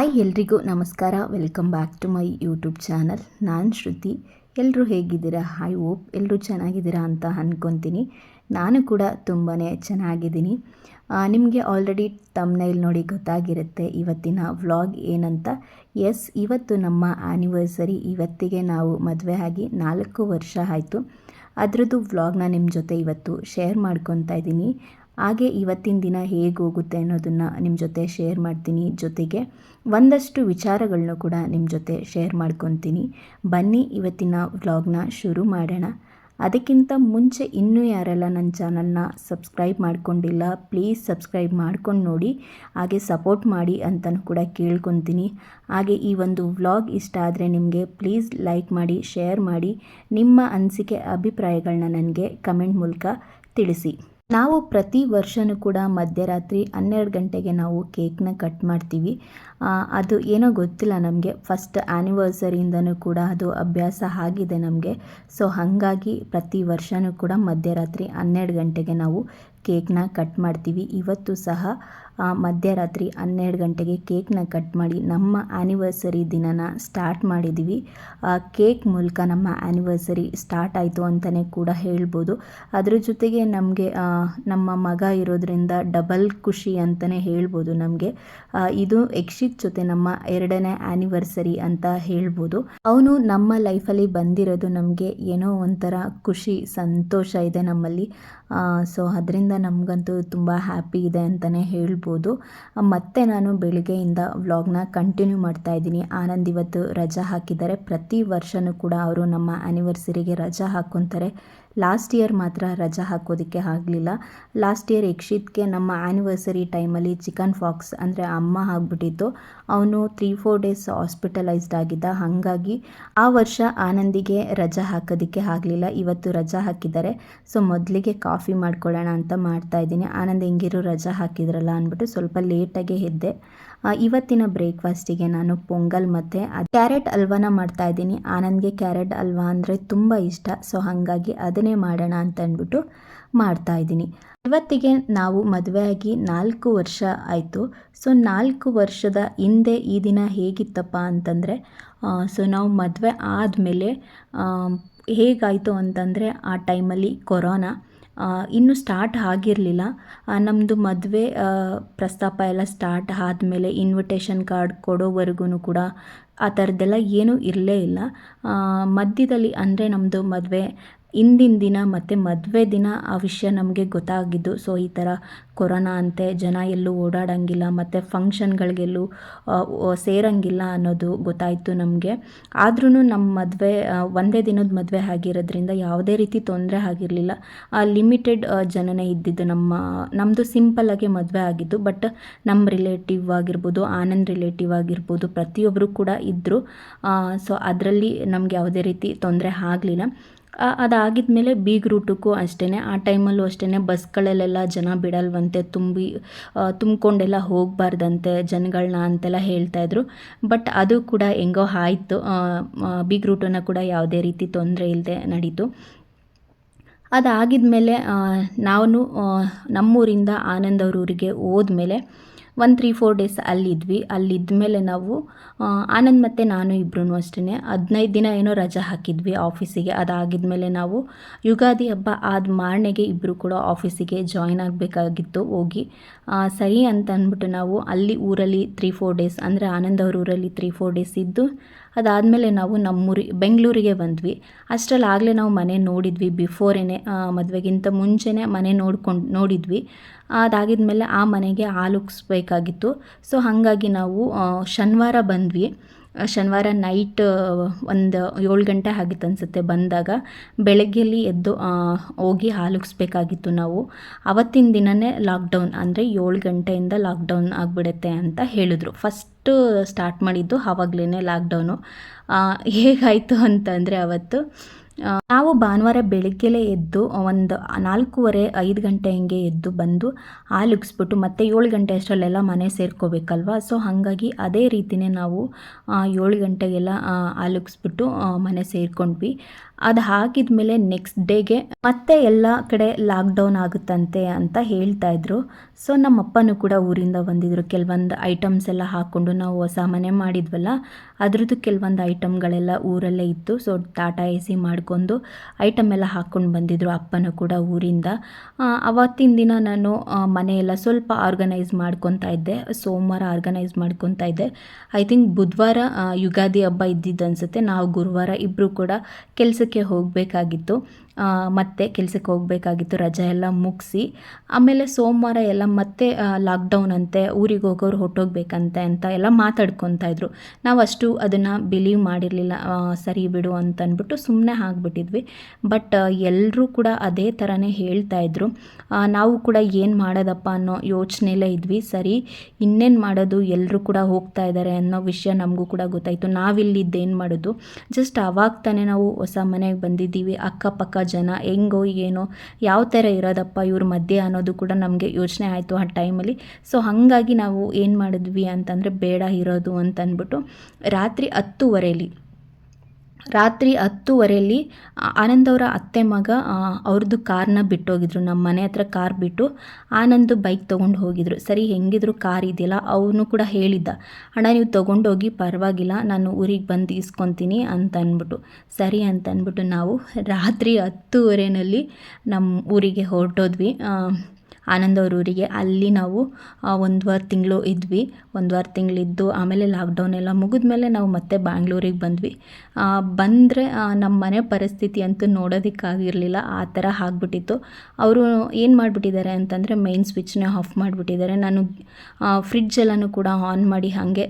Hi ಎಲ್ರಿಗೂ ನಮಸ್ಕಾರ. Welcome back to my YouTube channel ನಾನು ಶ್ರುತಿ. ಎಲ್ಲರೂ ಹೇಗಿದ್ದೀರಾ? ಹಾಯ್ ಓಪ್ ಎಲ್ಲರೂ ಚೆನ್ನಾಗಿದ್ದೀರಾ ಅಂತ ಅಂದ್ಕೊತೀನಿ ನಾನು ಕೂಡ ತುಂಬಾ ಚೆನ್ನಾಗಿದ್ದೀನಿ. ನಿಮಗೆ ಆಲ್ರೆಡಿ ತಮ್ನೈಲ್ ನೋಡಿ ಗೊತ್ತಾಗಿರುತ್ತೆ ಇವತ್ತಿನ ವ್ಲಾಗ್ ಏನಂತ. ಎಸ್ ಇವತ್ತು ನಮ್ಮ ಆ್ಯನಿವರ್ಸರಿ ಇವತ್ತಿಗೆ ನಾವು ಮದುವೆ ಆಗಿ ನಾಲ್ಕು ವರ್ಷ ಆಯಿತು. ಅದರದ್ದು ವ್ಲಾಗ್ನ ನಿಮ್ಮ ಜೊತೆ ಇವತ್ತು ಶೇರ್ ಮಾಡ್ಕೊತಾ ಇದ್ದೀನಿ ಹಾಗೆ ಇವತ್ತಿನ ದಿನ ಹೇಗೆ ಹೋಗುತ್ತೆ ಅನ್ನೋದನ್ನು ನಿಮ್ಮ ಜೊತೆ ಶೇರ್ ಮಾಡ್ತೀನಿ. ಜೊತೆಗೆ ಒಂದಷ್ಟು ವಿಚಾರಗಳನ್ನೂ ಕೂಡ ನಿಮ್ಮ ಜೊತೆ ಶೇರ್ ಮಾಡ್ಕೊತೀನಿ. ಬನ್ನಿ, ಇವತ್ತಿನ ವ್ಲಾಗ್ನ ಶುರು ಮಾಡೋಣ. ಅದಕ್ಕಿಂತ ಮುಂಚೆ ಇನ್ನೂ ಯಾರೆಲ್ಲ ನನ್ನ ಚಾನಲ್ನ ಸಬ್ಸ್ಕ್ರೈಬ್ ಮಾಡ್ಕೊಂಡಿಲ್ಲ ಪ್ಲೀಸ್ ಸಬ್ಸ್ಕ್ರೈಬ್ ಮಾಡ್ಕೊಂಡು ನೋಡಿ, ಹಾಗೆ ಸಪೋರ್ಟ್ ಮಾಡಿ ಅಂತಲೂ ಕೂಡ ಕೇಳ್ಕೊತೀನಿ. ಹಾಗೆ ಈ ಒಂದು ವ್ಲಾಗ್ ಇಷ್ಟ ಆದರೆ ನಿಮಗೆ ಪ್ಲೀಸ್ ಲೈಕ್ ಮಾಡಿ ಶೇರ್ ಮಾಡಿ, ನಿಮ್ಮ ಅನಿಸಿಕೆ ಅಭಿಪ್ರಾಯಗಳನ್ನ ನನಗೆ ಕಮೆಂಟ್ ಮೂಲಕ ತಿಳಿಸಿ. ನಾವು ಪ್ರತಿ ವರ್ಷವೂ ಕೂಡ ಮಧ್ಯರಾತ್ರಿ ಹನ್ನೆರಡು ಗಂಟೆಗೆ ನಾವು ಕೇಕ್ನ ಕಟ್ ಮಾಡ್ತೀವಿ. ಅದು ಏನೋ ಗೊತ್ತಿಲ್ಲ ನಮಗೆ. ಫಸ್ಟ್ ಆ್ಯನಿವರ್ಸರಿಯಿಂದನೂ ಕೂಡ ಅದು ಅಭ್ಯಾಸ ಆಗಿದೆ ನಮಗೆ. ಸೊ ಹಾಗಾಗಿ ಪ್ರತಿ ವರ್ಷವೂ ಕೂಡ ಮಧ್ಯರಾತ್ರಿ ಹನ್ನೆರಡು ಗಂಟೆಗೆ ನಾವು ಕೇಕ್ನ ಕಟ್ ಮಾಡ್ತೀವಿ. ಇವತ್ತು ಸಹ ಮಧ್ಯರಾತ್ರಿ ಹನ್ನೆರಡು ಗಂಟೆಗೆ ಕೇಕ್ನ ಕಟ್ ಮಾಡಿ ನಮ್ಮ ಆ್ಯನಿವರ್ಸರಿ ದಿನನ ಸ್ಟಾರ್ಟ್ ಮಾಡಿದ್ದೀವಿ ಕೇಕ್ ಮೂಲಕ ನಮ್ಮ ಆ್ಯನಿವರ್ಸರಿ ಸ್ಟಾರ್ಟ್ ಆಯಿತು ಅಂತಲೇ ಕೂಡ ಹೇಳ್ಬೋದು. ಅದರ ಜೊತೆಗೆ ನಮಗೆ ನಮ್ಮ ಮಗ ಇರೋದ್ರಿಂದ ಡಬಲ್ ಖುಷಿ ಅಂತಲೇ ಹೇಳ್ಬೋದು ನಮಗೆ. ಇದು ಜೊತೆ ನಮ್ಮ ಎರಡನೇ ಆನಿವರ್ಸರಿ ಅಂತ ಹೇಳ್ಬೋದು. ಅವನು ನಮ್ಮ ಲೈಫಲ್ಲಿ ಬಂದಿರೋದು ನಮಗೆ ಏನೋ ಒಂಥರ ಖುಷಿ, ಸಂತೋಷ ಇದೆ ನಮ್ಮಲ್ಲಿ. ಸೊ ಅದರಿಂದ ನಮಗಂತೂ ತುಂಬ ಹ್ಯಾಪಿ ಇದೆ ಅಂತಲೇ ಹೇಳ್ಬೋದು. ಮತ್ತೆ ನಾನು ಬೆಳಿಗ್ಗೆಯಿಂದ ವ್ಲಾಗ್ನ ಕಂಟಿನ್ಯೂ ಮಾಡ್ತಾ ಇದ್ದೀನಿ. ಆನಂದ್ ಇವತ್ತು ರಜಾ ಹಾಕಿದ್ದಾರೆ. ಪ್ರತಿ ವರ್ಷವೂ ಕೂಡ ಅವರು ನಮ್ಮ ಆ್ಯನಿವರ್ಸರಿಗೆ ರಜಾ ಹಾಕ್ಕೊತಾರೆ ಲಾಸ್ಟ್ ಇಯರ್ ಮಾತ್ರ ರಜಾ ಹಾಕೋದಕ್ಕೆ ಆಗಲಿಲ್ಲ. ಲಾಸ್ಟ್ ಇಯರ್ ಯಕ್ಷಿತ್ಗೆ ನಮ್ಮ ಆ್ಯನಿವರ್ಸರಿ ಟೈಮಲ್ಲಿ ಚಿಕನ್ ಫಾಕ್ಸ್ ಅಂದರೆ ಅಮ್ಮ ಆಗಿಬಿಟ್ಟಿತ್ತು. ಅವನು ತ್ರೀ ಫೋರ್ ಡೇಸ್ ಹಾಸ್ಪಿಟಲೈಸ್ಡ್ ಆಗಿದ್ದ. ಹಾಗಾಗಿ ಆ ವರ್ಷ ಆನಂದಿಗೆ ರಜಾ ಹಾಕೋದಕ್ಕೆ ಆಗಲಿಲ್ಲ. ಇವತ್ತು ರಜಾ ಹಾಕಿದ್ದಾರೆ. ಸೊ ಮೊದಲಿಗೆ ಕಾಫಿ ಮಾಡ್ಕೊಳ್ಳೋಣ ಅಂತ ಮಾಡ್ತಾ ಇದ್ದೀನಿ. ಆನಂದ್, ಹೆಂಗಿರೋ ರಜಾ ಹಾಕಿದ್ರಲ್ಲ ಅಂದ್ಬಿಟ್ಟು ಸ್ವಲ್ಪ ಲೇಟಾಗೆ ಎದ್ದೆ. ಇವತ್ತಿನ ಬ್ರೇಕ್ಫಾಸ್ಟಿಗೆ ನಾನು ಪೊಂಗಲ್ ಮತ್ತು ಕ್ಯಾರೆಟ್ ಹಲ್ವಾನ ಮಾಡ್ತಾ ಇದ್ದೀನಿ. ಆನಂದ್ಗೆ ಕ್ಯಾರೆಟ್ ಹಲ್ವಾ ಅಂದರೆ ತುಂಬ ಇಷ್ಟ. ಸೊ, ಹಾಗಾಗಿ ಅದನ್ನೇ ಮಾಡೋಣ ಅಂತ ಅಂದ್ಬಿಟ್ಟು ಮಾಡ್ತಾ ಇದ್ದೀನಿ. ಇವತ್ತಿಗೆ ನಾವು ಮದುವೆಯಾಗಿ ನಾಲ್ಕು ವರ್ಷ ಆಯಿತು. ಸೊ, ನಾಲ್ಕು ವರ್ಷದ ಹಿಂದೆ ಈ ದಿನ ಹೇಗಿತ್ತಪ್ಪ ಅಂತಂದರೆ ಸೊ, ನಾವು ಮದುವೆ ಆದಮೇಲೆ ಹೇಗಾಯಿತು ಅಂತಂದರೆ, ಆ ಟೈಮಲ್ಲಿ ಕೊರೋನಾ. ಇನ್ನೂ ಸ್ಟಾರ್ಟ್ ಆಗಿರಲಿಲ್ಲ. ನಮ್ಮದು ಮದುವೆ ಪ್ರಸ್ತಾಪ ಎಲ್ಲ ಸ್ಟಾರ್ಟ್ ಆದಮೇಲೆ ಇನ್ವಿಟೇಷನ್ ಕಾರ್ಡ್ ಕೊಡೋವರೆಗೂ ಕೂಡ ಆ ಥರದ್ದೆಲ್ಲ ಏನೂ ಇರಲೇ ಇಲ್ಲ. ಮಧ್ಯದಲ್ಲಿ ಅಂದರೆ ನಮ್ಮದು ಮದುವೆ ಹಿಂದಿನ ದಿನ ಮತ್ತು ಮದುವೆ ದಿನ ಆ ವಿಷಯ ನಮಗೆ ಗೊತ್ತಾಗಿದ್ದು. ಸೊ ಈ ಥರ ಕೊರೋನಾ ಅಂತೆ ಜನ ಎಲ್ಲೂ ಓಡಾಡೋಂಗಿಲ್ಲ, ಮತ್ತು ಫಂಕ್ಷನ್ಗಳಿಗೆಲ್ಲೂ ಸೇರೋಂಗಿಲ್ಲ ಅನ್ನೋದು ಗೊತ್ತಾಯಿತು ನಮಗೆ. ಆದ್ರೂ ನಮ್ಮ ಮದುವೆ ಒಂದೇ ದಿನದ ಮದುವೆ ಆಗಿರೋದ್ರಿಂದ ಯಾವುದೇ ರೀತಿ ತೊಂದರೆ ಆಗಿರಲಿಲ್ಲ. ಲಿಮಿಟೆಡ್ ಜನನೇ ಇದ್ದಿದ್ದು ನಮ್ಮ ನಮ್ಮದು ಸಿಂಪಲ್ಲಾಗಿ ಮದುವೆ ಆಗಿದ್ದು. ಬಟ್ ನಮ್ಮ ರಿಲೇಟಿವ್ ಆಗಿರ್ಬೋದು, ಆನಂದ್ ರಿಲೇಟಿವ್ ಆಗಿರ್ಬೋದು ಪ್ರತಿಯೊಬ್ಬರು ಕೂಡ ಇದ್ದರು ಸೊ ಅದರಲ್ಲಿ ನಮಗೆ ಯಾವುದೇ ರೀತಿ ತೊಂದರೆ ಆಗಲಿಲ್ಲ. ಅದಾಗಿದ ಮೇಲೆ ರೂಟಕ್ಕೂ ಅಷ್ಟೇ ಆ ಟೈಮಲ್ಲೂ ಅಷ್ಟೇ ಬಸ್ಗಳಲ್ಲೆಲ್ಲ ಜನ ಬಿಡಲ್ವಂತೆ ತುಂಬಿ ತುಂಬಿಕೊಂಡೆಲ್ಲ ಹೋಗಬಾರ್ದಂತೆ ಜನಗಳನ್ನ ಅಂತೆಲ್ಲ ಹೇಳ್ತಾಯಿದ್ರು ಬಟ್ ಅದು ಕೂಡ ಹೆಂಗೋ ಆಯಿತು. ಬೀಗ್ ರೂಟನ್ನು ಕೂಡ ಯಾವುದೇ ರೀತಿ ತೊಂದರೆ ಇಲ್ಲದೆ ನಡೀತು. ಅದಾಗಿದ ಮೇಲೆ ನಾನು ನಮ್ಮೂರಿಂದ ಆನಂದ್ ಅವ್ರ ಊರಿಗೆ ಹೋದ್ಮೇಲೆ ಒಂದು ತ್ರೀ ಫೋರ್ ಡೇಸ್ ಅಲ್ಲಿದ್ವಿ. ಅಲ್ಲಿದ್ದ ಮೇಲೆ ನಾವು ಆನಂದ್ ಮತ್ತು ನಾನು ಇಬ್ಬರೂ ಅಷ್ಟೇ ಹದಿನೈದು ದಿನ ಏನೋ ರಜಾ ಹಾಕಿದ್ವಿ ಆಫೀಸಿಗೆ. ಅದಾಗಿದ ಮೇಲೆ ನಾವು ಯುಗಾದಿ ಹಬ್ಬ ಆದ ಮಾರನೆಗೆ ಇಬ್ಬರು ಕೂಡ ಆಫೀಸಿಗೆ ಜಾಯ್ನ್ ಆಗಬೇಕಾಗಿತ್ತು. ಹೋಗಿ ಸರಿ ಅಂತ ಅಂದ್ಬಿಟ್ಟು ನಾವು ಅಲ್ಲಿ ಊರಲ್ಲಿ ತ್ರೀ ಫೋರ್ ಡೇಸ್ ಅಂದರೆ ಆನಂದ್ ಅವ್ರ ಊರಲ್ಲಿ ತ್ರೀ ಫೋರ್ ಡೇಸ್ ಇದ್ದು ಅದಾದಮೇಲೆ ನಾವು ನಮ್ಮೂರಿ, ಬೆಂಗಳೂರಿಗೆ ಬಂದ್ವಿ. ಅಷ್ಟರಲ್ಲಿ ಆಗಲೇ ನಾವು ಮನೆ ನೋಡಿದ್ವಿ ಬಿಫೋರೇನೆ ಮದುವೆಗಿಂತ ಮುಂಚೆನೇ ಮನೆ ನೋಡ್ಕೊಂಡು, ನೋಡಿದ್ವಿ. ಅದಾಗಿದ್ಮೇಲೆ ಆ ಮನೆಗೆ ಹಾಲುಕ್ಸ್ಬೇಕಾಗಿತ್ತು ಸೊ, ಹಾಗಾಗಿ ನಾವು ಶನಿವಾರ ಬಂದ್ವಿ. ಶನಿವಾರ ನೈಟ್ ಒಂದು ಏಳು ಗಂಟೆ ಆಗಿತ್ತು ಅನಿಸುತ್ತೆ. ಬಂದಾಗ ಬೆಳಗ್ಗೆಯಲ್ಲಿ ಎದ್ದು ಹೋಗಿ ಹಾಲುಗಿಸ್ಬೇಕಾಗಿತ್ತು ನಾವು. ಅವತ್ತಿನ ದಿನವೇ ಲಾಕ್ಡೌನ್ ಅಂದರೆ ಏಳು ಗಂಟೆಯಿಂದ ಲಾಕ್ಡೌನ್ ಆಗಿಬಿಡುತ್ತೆ ಅಂತ ಹೇಳಿದ್ರು. ಫಸ್ಟ್ ಸ್ಟಾರ್ಟ್ ಮಾಡಿದ್ದು ಆವಾಗಲೇ ಲಾಕ್ಡೌನು ಹೇಗಾಯಿತು ಅಂತಂದರೆ ಅವತ್ತು ನಾವು ಭಾನುವಾರ ಬೆಳಗ್ಗೆಲೇ ಎದ್ದು, ಒಂದು ನಾಲ್ಕೂವರೆ ಐದು ಗಂಟೆ ಹಿಂಗೆ ಎದ್ದು ಬಂದು ಹಾಲುಗಿಸ್ಬಿಟ್ಟು ಮತ್ತೆ ಏಳು ಗಂಟೆ ಅಷ್ಟರಲ್ಲೆಲ್ಲ ಮನೆ ಸೇರ್ಕೋಬೇಕಲ್ವ? ಸೊ ಹಾಗಾಗಿ ಅದೇ ರೀತಿಯೇ ನಾವು ಏಳು ಗಂಟೆಗೆಲ್ಲ ಹಾಲುಗಿಸ್ಬಿಟ್ಟು ಮನೆ ಸೇರ್ಕೊಂಡ್ವಿ. ಅದು ಹಾಕಿದ್ಮೇಲೆ ನೆಕ್ಸ್ಟ್ ಡೇಗೆ ಮತ್ತೆ ಎಲ್ಲ ಕಡೆ ಲಾಕ್ಡೌನ್ ಆಗುತ್ತಂತೆ ಅಂತ ಹೇಳ್ತಾ ಇದ್ರು. ಸೊ ನಮ್ಮಪ್ಪನೂ ಕೂಡ ಊರಿಂದ ಬಂದಿದ್ರು. ಕೆಲವೊಂದು ಐಟಮ್ಸ್ ಎಲ್ಲ ಹಾಕ್ಕೊಂಡು ನಾವು ಹೊಸ ಮನೆ ಮಾಡಿದ್ವಲ್ಲ, ಅದ್ರದ್ದು ಕೆಲವೊಂದು ಐಟಮ್ಗಳೆಲ್ಲ ಊರಲ್ಲೇ ಇತ್ತು. ಸೊ ಟಾಟಾ ಎ ಸಿ ಮಾಡ್ಕೊಂಡು ಐಟಮ್ ಎಲ್ಲ ಹಾಕ್ಕೊಂಡು ಬಂದಿದ್ರು ಅಪ್ಪನೂ ಕೂಡ ಊರಿಂದ. ಅವತ್ತಿನ ದಿನ ನಾನು ಮನೆಯೆಲ್ಲ ಸ್ವಲ್ಪ ಆರ್ಗನೈಸ್ ಮಾಡ್ಕೊತಾ ಇದ್ದೆ. ಸೋಮವಾರ ಆರ್ಗನೈಸ್ ಮಾಡ್ಕೊತಾ ಇದ್ದೆ. ಐ ಥಿಂಕ್ ಬುಧವಾರ ಯುಗಾದಿ ಹಬ್ಬ ಇದ್ದಿದ್ದು ಅನ್ಸುತ್ತೆ. ನಾವು ಗುರುವಾರ ಇಬ್ಬರು ಕೂಡ ಕೆಲಸಕ್ಕೆ ಹೋಗಬೇಕಾಗಿತ್ತು. ಮತ್ತೆ ಕೆಲಸಕ್ಕೆ ಹೋಗಬೇಕಾಗಿತ್ತು, ರಜೆ ಎಲ್ಲ ಮುಗಿಸಿ. ಆಮೇಲೆ ಸೋಮವಾರ ಎಲ್ಲ ಮತ್ತೆ ಲಾಕ್ಡೌನ್ ಅಂತೆ, ಊರಿಗೆ ಹೋಗೋರು ಹೊಟ್ಟೋಗ್ಬೇಕಂತೆ ಅಂತ ಎಲ್ಲ ಮಾತಾಡ್ಕೊತಾ ಇದ್ರು. ನಾವು ಅಷ್ಟು ಅದನ್ನು ಬಿಲೀವ್ ಮಾಡಿರಲಿಲ್ಲ ಸರಿ ಬಿಡು ಅಂತ ಅಂದ್ಬಿಟ್ಟು ಸುಮ್ಮನೆ ಹಾಕ್ಬಿಟ್ಟಿದ್ವಿ ಬಟ್ ಎಲ್ಲರೂ ಕೂಡ ಅದೇ ಥರನೇ ಹೇಳ್ತಾ ಇದ್ರು. ನಾವು ಕೂಡ ಏನು ಮಾಡೋದಪ್ಪ ಅನ್ನೋ ಯೋಚನೆಯಲ್ಲೇ ಇದ್ವಿ. ಸರಿ, ಇನ್ನೇನು ಮಾಡೋದು ಎಲ್ಲರೂ ಕೂಡ ಹೋಗ್ತಾ ಇದ್ದಾರೆ ಅನ್ನೋ ವಿಷಯ ನಮಗೂ ಕೂಡ ಗೊತ್ತಾಯಿತು. ನಾವಿಲ್ಲಿದ್ದೇನು ಮಾಡೋದು? ಜಸ್ಟ್ ಅವಾಗ ತಾನೇ ನಾವು ಹೊಸ ಮನೆಗೆ ಬಂದಿದ್ದೀವಿ, ಅಕ್ಕಪಕ್ಕ ಜನ, ಹೆಂಗೋ, ಏನೋ, ಯಾವ ಥರ ಇರೋದಪ್ಪ ಇವ್ರ ಮಧ್ಯೆ ಅನ್ನೋದು ಕೂಡ ನಮಗೆ ಯೋಚನೆ ಆಯಿತು ಆ ಟೈಮಲ್ಲಿ. ಸೊ, ಹಾಗಾಗಿ ನಾವು ಏನು ಮಾಡಿದ್ವಿ ಅಂತಂದರೆ ಬೇಡ ಇರೋದು ಅಂತಂದ್ಬಿಟ್ಟು ರಾತ್ರಿ ಹತ್ತುವರೆಯಲ್ಲಿ ರಾತ್ರಿ ಹತ್ತುವರೆಯಲ್ಲಿ ಆನಂದ್ ಅವರ ಅತ್ತೆ ಮಗ ಅವ್ರದ್ದು ಕಾರ್ನ ಬಿಟ್ಟೋಗಿದ್ರು. ನಮ್ಮ ಮನೆ ಹತ್ರ ಕಾರ್ ಬಿಟ್ಟು ಆನಂದ್ ಬೈಕ್ ತೊಗೊಂಡು ಹೋಗಿದ್ರು. ಸರಿ, ಹೆಂಗಿದ್ರು ಕಾರ್ ಇದೆಯಲ್ಲ? ಅವನು ಕೂಡ ಹೇಳಿದ್ದ, ಅಣ್ಣ, ನೀವು ತೊಗೊಂಡೋಗಿ ಪರವಾಗಿಲ್ಲ, ನಾನು ಊರಿಗೆ ಬಂದು ಇಸ್ಕೊತೀನಿ ಅಂತ ಅಂದ್ಬಿಟ್ಟು. ಸರಿ ಅಂತ ಅಂದ್ಬಿಟ್ಟು ನಾವು ರಾತ್ರಿ ಹತ್ತುವರೆಯಲ್ಲಿ ನಮ್ಮ ಊರಿಗೆ ಹೊರಟೋದ್ವಿ. ಆನಂದ್ ಅವ್ರ ಊರಿಗೆ ಅಲ್ಲಿ ನಾವು ಒಂದುವರೆ ತಿಂಗಳು ಇದ್ವಿ. ಒಂದುವರೆ ತಿಂಗಳಿದ್ದು ಆಮೇಲೆ ಲಾಕ್ಡೌನ್ ಎಲ್ಲ ಮುಗಿದ್ಮೇಲೆ ನಾವು ಮತ್ತೆ ಬ್ಯಾಂಗ್ಳೂರಿಗೆ ಬಂದ್ವಿ. ಬಂದರೆ ನಮ್ಮ ಮನೆ ಪರಿಸ್ಥಿತಿ ಅಂತೂ ನೋಡೋದಕ್ಕಾಗಿರಲಿಲ್ಲ. ಆ ಥರ ಆಗ್ಬಿಟ್ಟಿತ್ತು. ಅವರು ಏನು ಮಾಡಿಬಿಟ್ಟಿದ್ದಾರೆ ಅಂತಂದರೆ ಮೈನ್ ಸ್ವಿಚ್ನೇ ಆಫ್ ಮಾಡಿಬಿಟ್ಟಿದ್ದಾರೆ. ನಾನು ಫ್ರಿಡ್ಜ್ ಎಲ್ಲನೂ ಕೂಡ ಆನ್ ಮಾಡಿ ಹಾಗೆ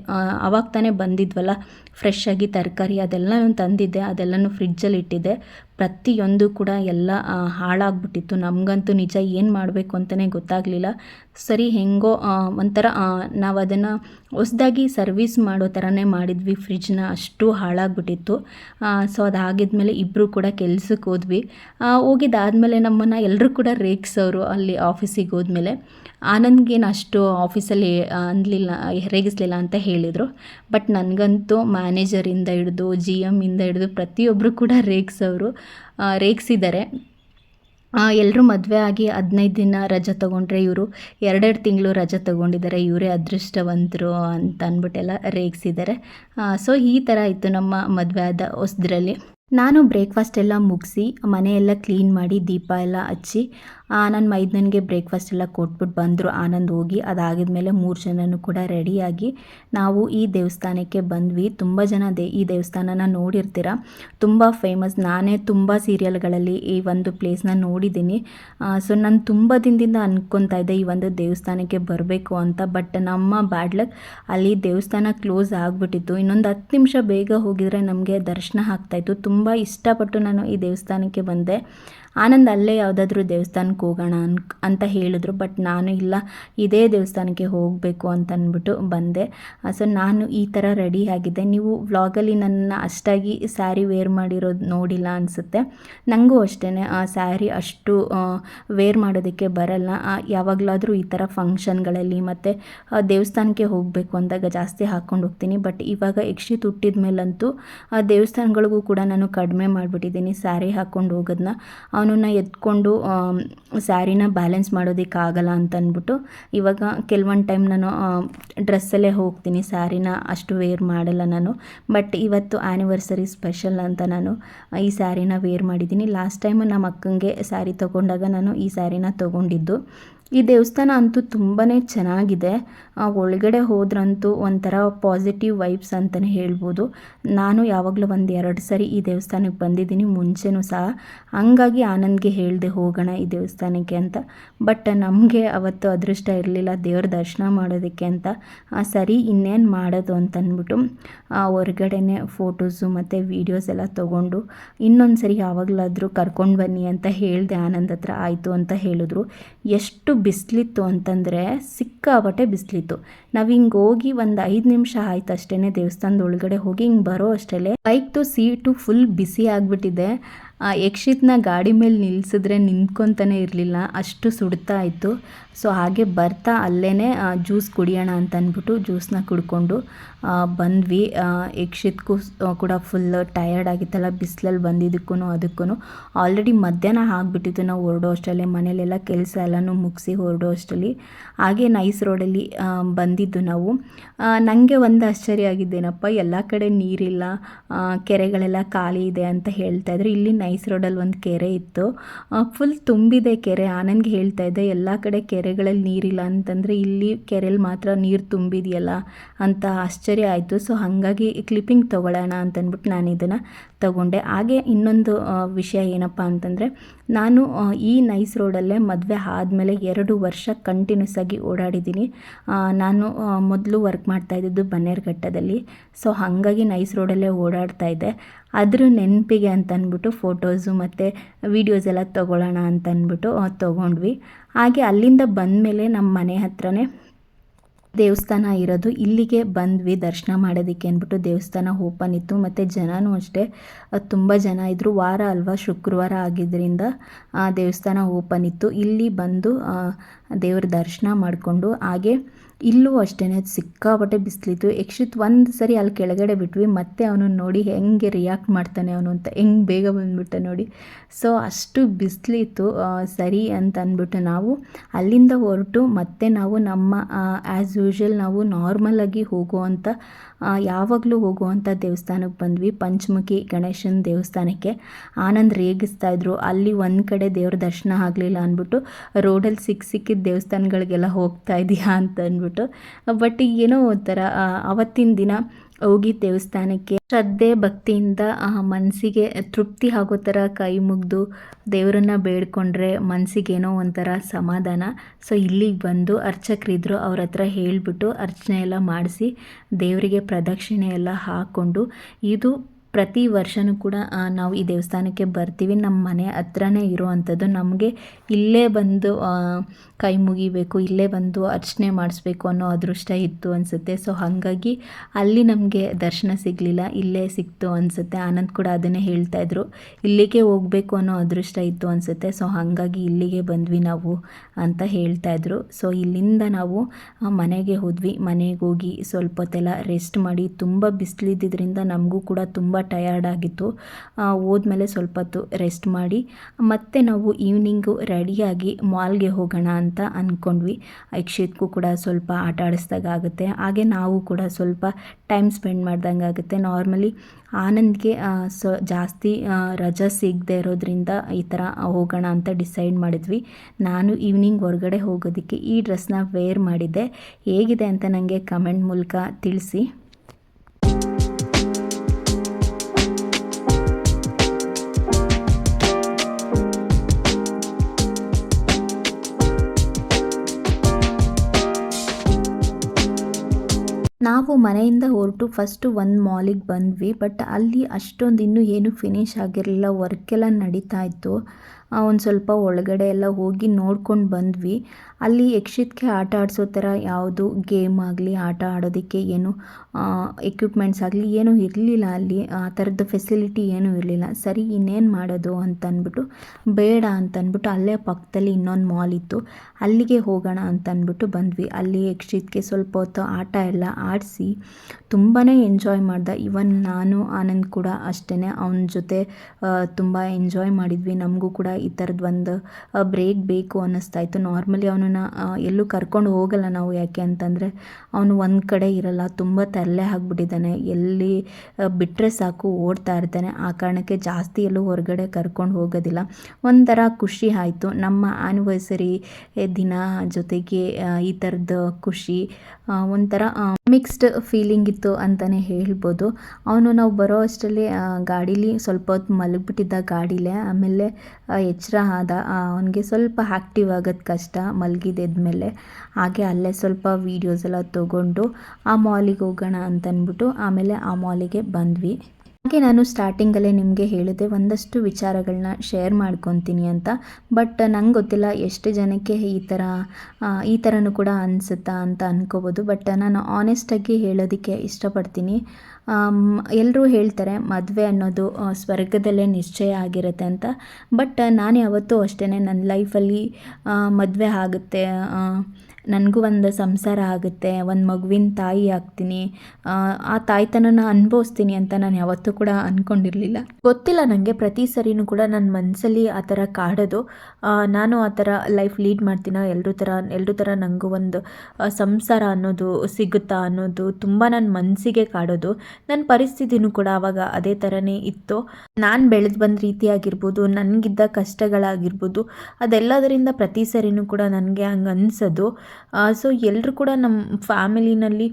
ಅವಾಗ ತಾನೇ ಬಂದಿದ್ವಲ್ಲ ಫ್ರೆಶ್ ಆಗಿ ತರಕಾರಿ ಅದೆಲ್ಲನೂ ತಂದಿದ್ದೆ. ಅದೆಲ್ಲನೂ ಫ್ರಿಡ್ಜಲ್ಲಿ ಇಟ್ಟಿದ್ದೆ. ಪ್ರತಿಯೊಂದು ಕೂಡ ಎಲ್ಲ ಹಾಳಾಗ್ಬಿಟ್ಟಿತ್ತು. ನಮಗಂತೂ ನಿಜ ಏನು ಮಾಡಬೇಕು ಅಂತಲೇ ಗೊತ್ತಾಗಲಿಲ್ಲ. ಸರಿ ಹೆಂಗೋ ಒಂಥರ ನಾವು ಅದನ್ನು ಹೊಸ್ದಾಗಿ ಸರ್ವಿಸ್ ಮಾಡೋ ಥರನೇ ಮಾಡಿದ್ವಿ. ಫ್ರಿಜ್ನ ಅಷ್ಟು ಹಾಳಾಗ್ಬಿಟ್ಟಿತ್ತು. ಸೊ ಅದಾಗಿದ್ಮೇಲೆ ಇಬ್ಬರು ಕೂಡ ಕೆಲ್ಸಕ್ಕೆ ಹೋದ್ವಿ. ಹೋಗಿದ್ದಾದಮೇಲೆ ನಮ್ಮನ್ನು ಎಲ್ಲರೂ ಕೂಡ ರೇಗಿಸೋರು ಅಲ್ಲಿ ಆಫೀಸಿಗೆ ಹೋದ್ಮೇಲೆ ಆನಂದ್ಗೇನು ಅಷ್ಟು ಆಫೀಸಲ್ಲಿ ಅನ್ಲಿಲ್ಲ, ರೇಗಿಸ್ಲಿಲ್ಲ ಅಂತ ಹೇಳಿದರು. ಬಟ್ ನನಗಂತೂ ಮ್ಯಾನೇಜರಿಂದ ಹಿಡಿದು, ಜಿ ಎಮ್ಮಿಂದ ಹಿಡಿದು ಪ್ರತಿಯೊಬ್ಬರು ಕೂಡ ರೇಗಿಸೋರು ರೇಗಿಸಿದ್ದಾರೆ. ಎಲ್ಲರೂ ಮದುವೆ ಆಗಿ ಹದಿನೈದು ದಿನ ರಜೆ ತೊಗೊಂಡ್ರೆ ಇವರು ಎರಡೆರಡು ತಿಂಗಳು ರಜೆ ತೊಗೊಂಡಿದ್ದಾರೆ, ಇವರೇ ಅದೃಷ್ಟವಂತರು ಅಂತ ಅಂದ್ಬಿಟ್ಟೆಲ್ಲ ರೇಗಿಸಿದ್ದಾರೆ. ಸೊ ಈ ಥರ ಇತ್ತು ನಮ್ಮ ಮದುವೆ ಆದ ಹೊಸದ್ರಲ್ಲಿ. ನಾನು ಬ್ರೇಕ್ಫಾಸ್ಟ್ ಎಲ್ಲ ಮುಗಿಸಿ ಮನೆಯೆಲ್ಲ ಕ್ಲೀನ್ ಮಾಡಿ ದೀಪ ಎಲ್ಲ ಹಚ್ಚಿ ನನ್ನ ಮೈದನಿಗೆ ಬ್ರೇಕ್ಫಾಸ್ಟ್ ಎಲ್ಲ ಕೊಟ್ಬಿಟ್ಟು ಬಂದರು. ಆನಂದ್ ಹೋಗಿ ಅದಾಗಿದ್ಮೇಲೆ ಮೂರು ಜನನೂ ಕೂಡ ರೆಡಿಯಾಗಿ ನಾವು ಈ ದೇವಸ್ಥಾನಕ್ಕೆ ಬಂದ್ವಿ. ತುಂಬ ಜನ ದೇ, ಈ ದೇವಸ್ಥಾನನ ನೋಡಿರ್ತೀರ? ತುಂಬ ಫೇಮಸ್ ನಾನೇ ತುಂಬ ಸೀರಿಯಲ್ಗಳಲ್ಲಿ ಈ ಒಂದು ಪ್ಲೇಸ್ನ ನೋಡಿದ್ದೀನಿ. ಸೊ ನಾನು ತುಂಬ ದಿನದಿಂದ ಅನ್ಕೊತಾ ಇದ್ದೆ ಈ ಒಂದು ದೇವಸ್ಥಾನಕ್ಕೆ ಬರಬೇಕು ಅಂತ ಬಟ್ ನಮ್ಮ ಬ್ಯಾಡ್ ಲಕ್ ಅಲ್ಲಿ ದೇವಸ್ಥಾನ ಕ್ಲೋಸ್ ಆಗಿಬಿಟ್ಟಿತ್ತು. ಇನ್ನೊಂದು ಹತ್ತು ನಿಮಿಷ ಬೇಗ ಹೋಗಿದರೆ ನಮಗೆ ದರ್ಶನ ಆಗ್ತಾಯಿತ್ತು ತುಂಬ ಇಷ್ಟಪಟ್ಟು ನಾನು ಈ ದೇವಸ್ಥಾನಕ್ಕೆ ಬಂದೆ. ಆನಂದ್ ಅಲ್ಲೇ ಯಾವುದಾದ್ರೂ ದೇವಸ್ಥಾನಕ್ಕೆ ಹೋಗೋಣ ಅನ್, ಅಂತ ಹೇಳಿದ್ರು, ಬಟ್ ನಾನು ಇಲ್ಲ, ಇದೇ ದೇವಸ್ಥಾನಕ್ಕೆ ಹೋಗಬೇಕು ಅಂತ ಅಂದ್ಬಿಟ್ಟು ಬಂದೆ. ಸೊ ನಾನು ಈ ಥರ ರೆಡಿ ಆಗಿದ್ದೆ. ನೀವು ವ್ಲಾಗಲ್ಲಿ ನನ್ನ ಅಷ್ಟಾಗಿ ಸ್ಯಾರಿ ವೇರ್ ಮಾಡಿರೋದು ನೋಡಿಲ್ಲ ಅನಿಸುತ್ತೆ. ನನಗೂ ಅಷ್ಟೇ ಆ ಸ್ಯಾರಿ ಅಷ್ಟು ವೇರ್ ಮಾಡೋದಕ್ಕೆ ಬರಲ್ಲ. ಯಾವಾಗಲಾದರೂ ಈ ಥರ ಫಂಕ್ಷನ್ಗಳಲ್ಲಿ ಮತ್ತು ದೇವಸ್ಥಾನಕ್ಕೆ ಹೋಗಬೇಕು ಅಂದಾಗ ಜಾಸ್ತಿ ಹಾಕ್ಕೊಂಡು ಹೋಗ್ತೀನಿ. ಬಟ್ ಇವಾಗ ಯಕ್ಷಿ ತುಟ್ಟಿದ ಮೇಲಂತೂ ದೇವಸ್ಥಾನಗಳಿಗೂ ಕೂಡ ನಾನು ಕಡಿಮೆ ಮಾಡಿಬಿಟ್ಟಿದ್ದೀನಿ ಸ್ಯಾರಿ ಹಾಕ್ಕೊಂಡು ಹೋಗೋದನ್ನ ಅವನನ್ನ ಎತ್ಕೊಂಡು ಸ್ಯಾರಿನ ಬ್ಯಾಲೆನ್ಸ್ ಮಾಡೋದಕ್ಕಾಗಲ್ಲ ಅಂತ ಅಂದ್ಬಿಟ್ಟು ಇವಾಗ ಕೆಲವೊಂದು ಟೈಮ್ ನಾನು ಡ್ರೆಸ್ಸಲ್ಲೇ ಹೋಗ್ತೀನಿ. ಸ್ಯಾರಿನ ಅಷ್ಟು ವೇರ್ ಮಾಡಲ್ಲ ನಾನು. ಬಟ್ ಇವತ್ತು ಆ್ಯನಿವರ್ಸರಿ ಸ್ಪೆಷಲ್ ಅಂತ ನಾನು ಈ ಸ್ಯಾರಿನ ವೇರ್ ಮಾಡಿದ್ದೀನಿ. ಲಾಸ್ಟ್ ಟೈಮ್ ನಮ್ಮ ಅಕ್ಕಂಗೆ ಸ್ಯಾರಿ ತೊಗೊಂಡಾಗ ನಾನು ಈ ಸ್ಯಾರಿನ ತೊಗೊಂಡಿದ್ದು. ಈ ದೇವಸ್ಥಾನ ಅಂತೂ ತುಂಬಾ ಚೆನ್ನಾಗಿದೆ. ಒಳಗಡೆ ಹೋದ್ರಂತೂ ಒಂಥರ ಪಾಸಿಟಿವ್ ವೈಬ್ಸ್ ಅಂತಲೇ ಹೇಳ್ಬೋದು. ನಾನು ಯಾವಾಗಲೂ ಒಂದು ಎರಡು ಸರಿ ಈ ದೇವಸ್ಥಾನಕ್ಕೆ ಬಂದಿದ್ದೀನಿ ಮುಂಚೆನೂ ಸಹ. ಹಂಗಾಗಿ ಆನಂದ್ಗೆ ಹೇಳಿದೆ ಹೋಗೋಣ ಈ ದೇವಸ್ಥಾನಕ್ಕೆ ಅಂತ. ಬಟ್ ನಮಗೆ ಅವತ್ತು ಅದೃಷ್ಟ ಇರಲಿಲ್ಲ ದೇವ್ರ ದರ್ಶನ ಮಾಡೋದಕ್ಕೆ ಅಂತ. ಸರಿ ಇನ್ನೇನು ಮಾಡೋದು ಅಂತ ಆ, ಹೊರ್ಗಡೆನೆ ಫೋಟೋಸು ಮತ್ತು ವೀಡಿಯೋಸ್ ಎಲ್ಲ ತೊಗೊಂಡು ಇನ್ನೊಂದು ಸರಿ ಯಾವಾಗಲಾದರೂ ಕರ್ಕೊಂಡು ಬನ್ನಿ ಅಂತ ಹೇಳಿದೆ ಆನಂದ್ ಹತ್ರ ಆಯಿತು ಅಂತ ಹೇಳಿದ್ರು. ಎಷ್ಟು ಬಿಸಿಲಿತ್ತು ಅಂತಂದರೆ ಸಿಕ್ಕಾಪಟ್ಟೆ ಬಿಸಿಲಿತ್ತು. ನಾವು ಹಿಂಗೆ ಹೋಗಿ ಒಂದು ಐದು ನಿಮಿಷ ಆಯ್ತು ಅಷ್ಟೇ ದೇವಸ್ಥಾನದ ಒಳಗಡೆ ಹೋಗಿ ಹಿಂಗೆ ಬರೋ ಅಷ್ಟೇ ಬೈಕ್ದು ಸೀಟು ಫುಲ್ ಬಿಸಿ ಆಗಿಬಿಟ್ಟಿದೆ. ಯಕ್ಷಿತ್ನ ಗಾಡಿ ಮೇಲೆ ನಿಲ್ಲಿಸಿದ್ರೆ ನಿಂತ್ಕೊತಾನೆ ಇರಲಿಲ್ಲ. ಅಷ್ಟು ಸುಡ್ತಾ ಇತ್ತು. ಸೊ ಹಾಗೆ ಬರ್ತಾ ಅಲ್ಲೇ ಜ್ಯೂಸ್ ಕುಡಿಯೋಣ ಅಂತ ಅಂದ್ಬಿಟ್ಟು ಜ್ಯೂಸ್ನ ಕುಡ್ಕೊಂಡು ಬಂದ್ವಿ. ಯಕ್ಷಿತ್ಗೂ ಕೂಡ ಫುಲ್ ಟಯರ್ಡ್ ಆಗಿತ್ತಲ್ಲ, ಬಿಸಿಲಲ್ಲಿ ಬಂದಿದ್ದಕ್ಕೂ ಅದಕ್ಕೂ ಆಲ್ರೆಡಿ ಮಧ್ಯಾಹ್ನ ಆಗಿಬಿಟ್ಟಿತ್ತು ನಾವು ಹೊರಡೋ ಅಷ್ಟರಲ್ಲಿ ಮನೇಲೆಲ್ಲ ಕೆಲಸ ಎಲ್ಲನೂ ಮುಗಿಸಿ ಹೊರಡೋ ಅಷ್ಟರಲ್ಲಿ. ಹಾಗೆ ನೈಸ್ ರೋಡಲ್ಲಿ ಬಂದಿದ್ದು ನಾವು. ನನಗೆ ಒಂದು ಆಶ್ಚರ್ಯ ಆಗಿದ್ದೇನಪ್ಪ, ಎಲ್ಲ ಕಡೆ ನೀರಿಲ್ಲ ಕೆರೆಗಳೆಲ್ಲ ಖಾಲಿ ಇದೆ ಅಂತ ಹೇಳ್ತಾ ಇದ್ರು. ಇಲ್ಲಿ ನೈಸ್ ರೋಡಲ್ಲಿ ಒಂದು ಕೆರೆ ಇತ್ತು. ಫುಲ್ ತುಂಬಿದೆ ಕೆರೆ. ಆನಂದ್ಗೆ ಹೇಳ್ತಾ ಇದ್ದೆ, ಎಲ್ಲ ಕಡೆ ಕೆರೆಗಳಲ್ಲಿ ನೀರಿಲ್ಲ ಅಂತಂದರೆ ಇಲ್ಲಿ ಕೆರೆಯಲ್ಲಿ ಮಾತ್ರ ನೀರು ತುಂಬಿದೆಯಲ್ಲ ಅಂತ ಆಶ್ಚರ್ಯ ಆಯಿತು. ಸೊ ಹಾಗಾಗಿ ಕ್ಲಿಪ್ಪಿಂಗ್ ತೊಗೊಳ್ಳೋಣ ಅಂತಂದ್ಬಿಟ್ಟು ನಾನು ಇದನ್ನು ತಗೊಂಡೆ. ಹಾಗೆ ಇನ್ನೊಂದು ವಿಷಯ ಏನಪ್ಪ ಅಂತಂದರೆ, ನಾನು ಈ ನೈಸ್ ರೋಡಲ್ಲೇ ಮದುವೆ ಆದಮೇಲೆ ಎರಡು ವರ್ಷ ಕಂಟಿನ್ಯೂಸ್ ಆಗಿ ಓಡಾಡಿದ್ದೀನಿ. ನಾನು ಮೊದಲು ವರ್ಕ್ ಮಾಡ್ತಾ ಇದ್ದಿದ್ದು ಬನ್ನೇರುಘಟ್ಟದಲ್ಲಿ. ಸೊ ಹಾಗಾಗಿ ನೈಸ್ ರೋಡಲ್ಲೇ ಓಡಾಡ್ತಾ ಇದ್ದೆ. ಅದ್ರ ನೆನಪಿಗೆ ಅಂತ ಅಂದ್ಬಿಟ್ಟು ಫೋಟೋಸು ಮತ್ತು ವೀಡಿಯೋಸ್ ಎಲ್ಲ ತೊಗೊಳ್ಳೋಣ ಅಂತ ಅಂದ್ಬಿಟ್ಟು ತೊಗೊಂಡ್ವಿ. ಹಾಗೆ ಅಲ್ಲಿಂದ ಬಂದಮೇಲೆ ನಮ್ಮ ಮನೆ ಹತ್ರನೇ ದೇವಸ್ಥಾನ ಇರೋದು ಇಲ್ಲಿಗೆ ಬಂದ್ವಿ ದರ್ಶನ ಮಾಡೋದಕ್ಕೆ ಅಂದ್ಬಿಟ್ಟು ದೇವಸ್ಥಾನ ಓಪನ್ ಇತ್ತು ಮತ್ತು ಜನನೂ ಅಷ್ಟೇ. ತುಂಬ ಜನ ಇದ್ದರು ವಾರ ಅಲ್ವಾ? ಶುಕ್ರವಾರ ಆಗಿದ್ದರಿಂದ ದೇವಸ್ಥಾನ ಓಪನ್ ಇತ್ತು. ಇಲ್ಲಿ ಬಂದು ದೇವ್ರ ದರ್ಶನ ಮಾಡಿಕೊಂಡು ಹಾಗೆ ಇಲ್ಲೂ ಅಷ್ಟೇ ಸಿಕ್ಕಾಪಟ್ಟೆ ಬಿಸಿಲಿತ್ತು. ಯಕ್ಷಿತ್ ಒಂದು ಸರಿ ಅಲ್ಲಿ ಕೆಳಗಡೆ ಬಿಟ್ವಿ. ಮತ್ತೆ ಅವನು ನೋಡಿ ಹೆಂಗೆ ರಿಯಾಕ್ಟ್ ಮಾಡ್ತಾನೆ ಅವನು ಅಂತ, ಹೆಂಗೆ ಬೇಗ ಬಂದುಬಿಟ್ಟ ನೋಡಿ. ಸೊ ಅಷ್ಟು ಬಿಸಿಲಿತ್ತು. ಸರಿ ಅಂತ ಅಂದ್ಬಿಟ್ಟು ನಾವು ಅಲ್ಲಿಂದ ಹೊರಟು ಮತ್ತೆ ನಾವು ನಮ್ಮ ಆ್ಯಸ್ ಯೂಶ್ವಲ್ ನಾವು ನಾರ್ಮಲಾಗಿ ಹೋಗುವಂಥ ಯಾವಾಗಲೂ ಹೋಗುವಂಥ ದೇವಸ್ಥಾನಕ್ಕೆ ಬಂದ್ವಿ. ಪಂಚಮುಖಿ ಗಣೇಶನ ದೇವಸ್ಥಾನಕ್ಕೆ. ಆನಂದ್ ರೇಗಿಸ್ತಾ ಇದ್ರು. ಅಲ್ಲಿ ಒಂದು ಕಡೆ ದೇವ್ರ ದರ್ಶನ ಆಗಲಿಲ್ಲ ಅಂದ್ಬಿಟ್ಟು ರೋಡಲ್ಲಿ ಸಿಕ್ಕ ಸಿಕ್ಕಿದ ದೇವಸ್ಥಾನಗಳಿಗೆಲ್ಲ ಹೋಗ್ತಾ ಇದೆಯಾ ಅಂತ ಅಂದ್ಬಿಟ್ಟು ಬಟ್ ಏನೋ ಒಂಥರ ಅವತ್ತಿನ ದಿನ ಹೋಗಿ ದೇವಸ್ಥಾನಕ್ಕೆ ಶ್ರದ್ಧೆ ಭಕ್ತಿಯಿಂದ ಮನಸ್ಸಿಗೆ ತೃಪ್ತಿ ಆಗೋ ಥರ ಕೈ ಮುಗಿದು ದೇವರನ್ನ ಬೇಡ್ಕೊಂಡ್ರೆ ಮನಸ್ಸಿಗೇನೋ ಒಂಥರ ಸಮಾಧಾನ. ಸೊ ಇಲ್ಲಿಗೆ ಬಂದು ಅರ್ಚಕರಿದ್ದರು ಅವ್ರ ಹತ್ರ ಹೇಳಿಬಿಟ್ಟು ಅರ್ಚನೆ ಎಲ್ಲ ಮಾಡಿಸಿ ದೇವರಿಗೆ ಪ್ರದಕ್ಷಿಣೆ ಎಲ್ಲ ಹಾಕ್ಕೊಂಡು ಇದು ಪ್ರತಿ ವರ್ಷವೂ ಕೂಡ ನಾವು ಈ ದೇವಸ್ಥಾನಕ್ಕೆ ಬರ್ತೀವಿ. ನಮ್ಮ ಮನೆ ಹತ್ರನೇ ಇರುವಂಥದ್ದು. ನಮಗೆ ಇಲ್ಲೇ ಬಂದು ಕೈ ಮುಗಿಬೇಕು, ಇಲ್ಲೇ ಬಂದು ಅರ್ಚನೆ ಮಾಡಿಸ್ಬೇಕು ಅನ್ನೋ ಅದೃಷ್ಟ ಇತ್ತು ಅನಿಸುತ್ತೆ. ಸೊ, ಹಾಗಾಗಿ ಅಲ್ಲಿ ನಮಗೆ ದರ್ಶನ ಸಿಗಲಿಲ್ಲ. ಇಲ್ಲೇ ಸಿಕ್ತು ಅನಿಸುತ್ತೆ. ಆನಂದ್ ಕೂಡ ಅದನ್ನೇ ಹೇಳ್ತಾ ಇದ್ರು. ಇಲ್ಲಿಗೆ ಹೋಗಬೇಕು ಅನ್ನೋ ಅದೃಷ್ಟ ಇತ್ತು ಅನಿಸುತ್ತೆ. ಸೊ, ಹಾಗಾಗಿ ಇಲ್ಲಿಗೆ ಬಂದ್ವಿ ನಾವು ಅಂತ ಹೇಳ್ತಾ ಇದ್ರು. ಸೊ, ಇಲ್ಲಿಂದ ನಾವು ಮನೆಗೆ ಹೋದ್ವಿ. ಮನೆಗೆ ಹೋಗಿ ಸ್ವಲ್ಪ ಹೊತ್ತೆಲ್ಲ ರೆಸ್ಟ್ ಮಾಡಿ, ತುಂಬ ಬಿಸಿಲಿದ್ದರಿಂದ ನಮಗೂ ಕೂಡ ತುಂಬ ಟಯರ್ಡ್ ಆಗಿತ್ತು. ಹೋದ್ಮೇಲೆ ಸ್ವಲ್ಪ ಹೊತ್ತು ರೆಸ್ಟ್ ಮಾಡಿ. ಮತ್ತೆ ನಾವು ಈವ್ನಿಂಗು ರೆಡಿಯಾಗಿ ಮಾಲ್ಗೆ ಹೋಗೋಣ ಅಂತ ಅಂದ್ಕೊಂಡ್ವಿ ಅಕ್ಷಿತ್ಗೂ ಕೂಡ ಸ್ವಲ್ಪ ಆಟ ಆಡಿಸ್ದಾಗ ಆಗುತ್ತೆ. ಹಾಗೆ ನಾವು ಕೂಡ ಸ್ವಲ್ಪ ಟೈಮ್ ಸ್ಪೆಂಡ್ ಮಾಡ್ದಂಗೆ ಆಗುತ್ತೆ. ನಾರ್ಮಲಿ ಆನಂದ್ಗೆ ಸೊ, ಜಾಸ್ತಿ ರಜಾ ಸಿಗದೆ ಇರೋದ್ರಿಂದ ಈ ಥರ ಹೋಗೋಣ ಅಂತ ಡಿಸೈಡ್ ಮಾಡಿದ್ವಿ. ನಾನು ಈವ್ನಿಂಗ್ ಹೊರಗಡೆ ಹೋಗೋದಕ್ಕೆ ಈ ಡ್ರೆಸ್ನ ವೇರ್ ಮಾಡಿದ್ದೆ. ಹೇಗಿದೆ ಅಂತ ನನಗೆ ಕಮೆಂಟ್ ಮೂಲಕ ತಿಳಿಸಿ. ನಾವು ಮನೆಯಿಂದ ಹೊರಟು ಫಸ್ಟು ಒಂದು ಮಾಲಿಗೆ ಬಂದ್ವಿ ಬಟ್ ಅಲ್ಲಿ ಅಷ್ಟೊಂದು ಇನ್ನೂ ಏನು ಫಿನಿಶ್ ಆಗಿರಲಿಲ್ಲ ವರ್ಕೆಲ್ಲ ನಡೀತಾ ಇತ್ತು. ಒಂದು ಸ್ವಲ್ಪ ಒಳಗಡೆ ಎಲ್ಲ ಹೋಗಿ ನೋಡ್ಕೊಂಡು ಬಂದ್ವಿ. ಅಲ್ಲಿ ಯಕ್ಷಿತ್ಗೆ ಆಟ ಆಡಿಸೋ ಥರ ಯಾವುದು ಗೇಮ್ ಆಗಲಿ, ಆಟ ಆಡೋದಕ್ಕೆ ಏನು ಎಕ್ವಿಪ್ಮೆಂಟ್ಸ್ ಆಗಲಿ ಏನೂ ಇರಲಿಲ್ಲ ಅಲ್ಲಿ. ಆ ಥರದ್ದು ಫೆಸಿಲಿಟಿ ಏನೂ ಇರಲಿಲ್ಲ. ಸರಿ, ಇನ್ನೇನು ಮಾಡೋದು ಅಂತ ಅಂದ್ಬಿಟ್ಟು ಬೇಡ ಅಂತ ಅಲ್ಲೇ ಪಕ್ಕದಲ್ಲಿ ಇನ್ನೊಂದು ಮಾಲ್ ಇತ್ತು. ಅಲ್ಲಿಗೆ ಹೋಗೋಣ ಅಂತ ಅಂದ್ಬಿಟ್ಟು ಬಂದ್ವಿ. ಅಲ್ಲಿ ಯಕ್ಷಿತ್ಗೆ ಸ್ವಲ್ಪ ಹೊತ್ತು ಆಟ ಎಲ್ಲ ಆಡಿಸಿ ತುಂಬಾ ಎಂಜಾಯ್ ಮಾಡ್ದೆ. ಇವನ್ ನಾನು, ಆನಂದ್ ಕೂಡ ಅಷ್ಟೇ ಅವನ ಜೊತೆ ತುಂಬ ಎಂಜಾಯ್ ಮಾಡಿದ್ವಿ. ನಮಗೂ ಕೂಡ ಈ ಥರದ್ದು ಒಂದು ಬ್ರೇಕ್ ಬೇಕು ಅನ್ನಿಸ್ತಾ ಇತ್ತು ನಾರ್ಮಲಿ ಅವನನ್ನು ಎಲ್ಲೂ ಕರ್ಕೊಂಡು ಹೋಗಲ್ಲ ನಾವು ಯಾಕೆ ಅಂತಂದರೆ, ಅವನು ಒಂದು ಕಡೆ ಇರಲ್ಲ. ತುಂಬ ತರಲೆ ಆಗಿಬಿಟ್ಟಿದ್ದಾನೆ. ಎಲ್ಲಿ ಬಿಟ್ಟರೆ ಸಾಕು ಓಡ್ತಾ ಇರ್ತಾನೆ. ಆ ಕಾರಣಕ್ಕೆ ಜಾಸ್ತಿ ಎಲ್ಲೂ ಹೊರಗಡೆ ಕರ್ಕೊಂಡು ಹೋಗೋದಿಲ್ಲ. ಒಂಥರ ಖುಷಿ ಆಯಿತು. ನಮ್ಮ ಆ್ಯನಿವರ್ಸರಿ ದಿನ ಜೊತೆಗೆ ಈ ಥರದ್ದು ಖುಷಿ ಒಂಥರ ಮಿಕ್ಸ್ಡ್ ಫೀಲಿಂಗ್ ಇತ್ತು. ಅಂತಲೇ ಹೇಳ್ಬೋದು. ಅವನು ನಾವು ಬರೋ ಅಷ್ಟರಲ್ಲಿ ಗಾಡೀಲಿ ಸ್ವಲ್ಪ ಹೊತ್ತು ಮಲಗಿಬಿಟ್ಟಿದ್ದ ಗಾಡೀಲೆ, ಆಮೇಲೆ ಎಚ್ಚರ ಆದ ಅವನಿಗೆ ಸ್ವಲ್ಪ ಆ್ಯಕ್ಟಿವ್ ಆಗೋದು ಕಷ್ಟ ಮಲಗಿದ್ದೆದ್ಮೇಲೆ ಹಾಗೆ ಅಲ್ಲೇ ಸ್ವಲ್ಪ ವೀಡಿಯೋಸ್ ಎಲ್ಲ ತೊಗೊಂಡು, ಆ ಮಾಲಿಗೆ ಹೋಗೋಣ ಅಂತಂದ್ಬಿಟ್ಟು ಆಮೇಲೆ ಆ ಮಾಲಿಗೆ ಬಂದ್ವಿ. ಹಾಗೆ ನಾನು ಸ್ಟಾರ್ಟಿಂಗಲ್ಲೇ ನಿಮಗೆ ಹೇಳಿದೆ, ಒಂದಷ್ಟು ವಿಚಾರಗಳನ್ನ ಶೇರ್ ಮಾಡ್ಕೊತೀನಿ ಅಂತ. ಬಟ್ ನಂಗೆ ಗೊತ್ತಿಲ್ಲ ಎಷ್ಟು ಜನಕ್ಕೆ ಈ ಥರ ಈ ಥರನೂ ಕೂಡ ಅನಿಸುತ್ತಾ ಅಂತ ಅನ್ಕೋಬೋದು. ಬಟ್ ನಾನು ಆನೆಸ್ಟಾಗಿ ಹೇಳೋದಕ್ಕೆ ಇಷ್ಟಪಡ್ತೀನಿ. ಎಲ್ಲರೂ ಹೇಳ್ತಾರೆ ಮದುವೆ ಅನ್ನೋದು ಸ್ವರ್ಗದಲ್ಲೇ ನಿಶ್ಚಯ ಆಗಿರುತ್ತೆ ಅಂತ. ಬಟ್ ನಾನು ಯಾವತ್ತೂ ಅಷ್ಟೇ ನನ್ನ ಲೈಫಲ್ಲಿ ಮದುವೆ ಆಗುತ್ತೆ ನನಗೂ ಒಂದು ಸಂಸಾರ ಆಗುತ್ತೆ ಒಂದು ಮಗುವಿನ ತಾಯಿ ಆಗ್ತೀನಿ ಆ, ತಾಯ್ತನ ತಾಯ್ತನನ ಅನುಭವಿಸ್ತೀನಿ ಅಂತ ನಾನು ಯಾವತ್ತೂ ಕೂಡ ಅಂದ್ಕೊಂಡಿರಲಿಲ್ಲ ಗೊತ್ತಿಲ್ಲ ನನಗೆ ಪ್ರತಿ ಸರಿನೂ ಕೂಡ ನನ್ನ ಮನಸ್ಸಲ್ಲಿ ಆ ಥರ ಕಾಡೋದು. ನಾನು ಆ ಥರ ಲೈಫ್ ಲೀಡ್ ಮಾಡ್ತೀನೋ ಎಲ್ಲರೂ ಥರ ಎಲ್ಲರೂ ಥರ ನನಗೂ ಒಂದು ಸಂಸಾರ ಅನ್ನೋದು ಸಿಗುತ್ತಾ ಅನ್ನೋದು ತುಂಬ ನನ್ನ ಮನಸ್ಸಿಗೆ ಕಾಡೋದು. ನನ್ನ ಪರಿಸ್ಥಿತಿನೂ ಕೂಡ ಆವಾಗ ಅದೇ ಥರನೇ ಇತ್ತು. ನಾನು ಬೆಳೆದು ಬಂದ ರೀತಿ ಆಗಿರ್ಬೋದು ನನಗಿದ್ದ ಕಷ್ಟಗಳಾಗಿರ್ಬೋದು ಅದೆಲ್ಲದರಿಂದ ಪ್ರತಿ ಸರಿನೂ ಕೂಡ ನನಗೆ ಹಂಗೆ ಅನಿಸೋದು. ಸೊ ಎಲ್ಲರೂ ಕೂಡ ನಮ್ಮ ಫ್ಯಾಮಿಲಿನಲ್ಲಿ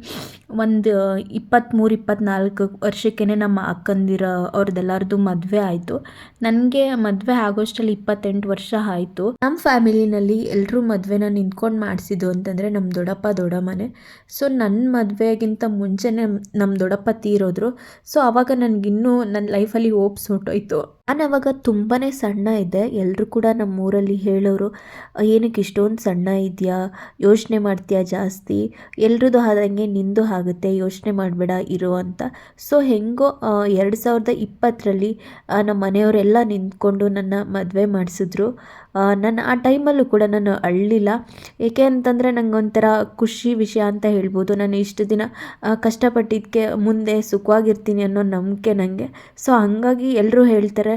ಒಂದು ಇಪ್ಪತ್ತ್ಮೂರು ಇಪ್ಪತ್ತ್ನಾಲ್ಕು ವರ್ಷಕ್ಕೇ ನಮ್ಮ ಅಕ್ಕಂದಿರ ಅವ್ರದ್ದೆಲ್ಲರದು ಮದುವೆ ಆಯಿತು. ನನಗೆ ಮದುವೆ ಆಗೋಷ್ಟರಲ್ಲಿ ಇಪ್ಪತ್ತೆಂಟು ವರ್ಷ ಆಯಿತು. ನಮ್ಮ ಫ್ಯಾಮಿಲಿನಲ್ಲಿ ಎಲ್ಲರೂ ಮದುವೆನ ನಿಂತ್ಕೊಂಡು ಮಾಡಿಸಿದ್ದು ಅಂತಂದರೆ ನಮ್ಮ ದೊಡ್ಡಪ್ಪ, ದೊಡ್ಡಮ್ಮನೆ. ಸೊ ನನ್ನ ಮದುವೆಗಿಂತ ಮುಂಚೆನೇ ನಮ್ಮ ದೊಡ್ಡಪ್ಪ ತೀರೋದ್ರು. ಸೊ ಆವಾಗ ನನಗಿನ್ನೂ ನನ್ನ ಲೈಫಲ್ಲಿ ಹೋಪ್ಸ್ ಹೊರ್ಟೋಯ್ತು ನಾನು ಅವಾಗ ತುಂಬಾ ಸಣ್ಣ ಇದ್ದೆ. ಎಲ್ಲರೂ ಕೂಡ ನಮ್ಮ ಊರಲ್ಲಿ ಹೇಳೋರು, ಏನಕ್ಕೆ ಇಷ್ಟೊಂದು ಸಣ್ಣ ಇದೆಯಾ? ಯೋಚನೆ ಮಾಡ್ತೀಯಾ ಜಾಸ್ತಿ? ಎಲ್ರದ್ದು ಆದಂಗೆ ನಿಂದು ಆಗುತ್ತೆ. ಯೋಚನೆ ಮಾಡಬೇಡ, ಇರೋ ಅಂತ. ಸೊ ಹೆಂಗೋ ಎರಡು ಸಾವಿರದ ಇಪ್ಪತ್ತರಲ್ಲಿ ನಮ್ಮ ಮನೆಯವರೆಲ್ಲ ನಿಂತ್ಕೊಂಡು ನನ್ನ ಮದುವೆ ಮಾಡಿಸಿದ್ರು. ನಾನು, ಆ ಟೈಮಲ್ಲೂ ಕೂಡ ನಾನು ಅಳ್ಳಿಲ್ಲ. ಏಕೆ ಅಂತಂದರೆ ನನಗೊಂಥರ ಖುಷಿ ವಿಷಯ ಅಂತ ಹೇಳ್ಬೋದು. ನಾನು ಇಷ್ಟು ದಿನ ಕಷ್ಟಪಟ್ಟಿದ್ದಕ್ಕೆ ಮುಂದೆ ಸುಖವಾಗಿರ್ತೀನಿ ಅನ್ನೋ ನಂಬಿಕೆ ನನಗೆ ಸೊ ಹಂಗಾಗಿ ಎಲ್ಲರೂ ಹೇಳ್ತಾರೆ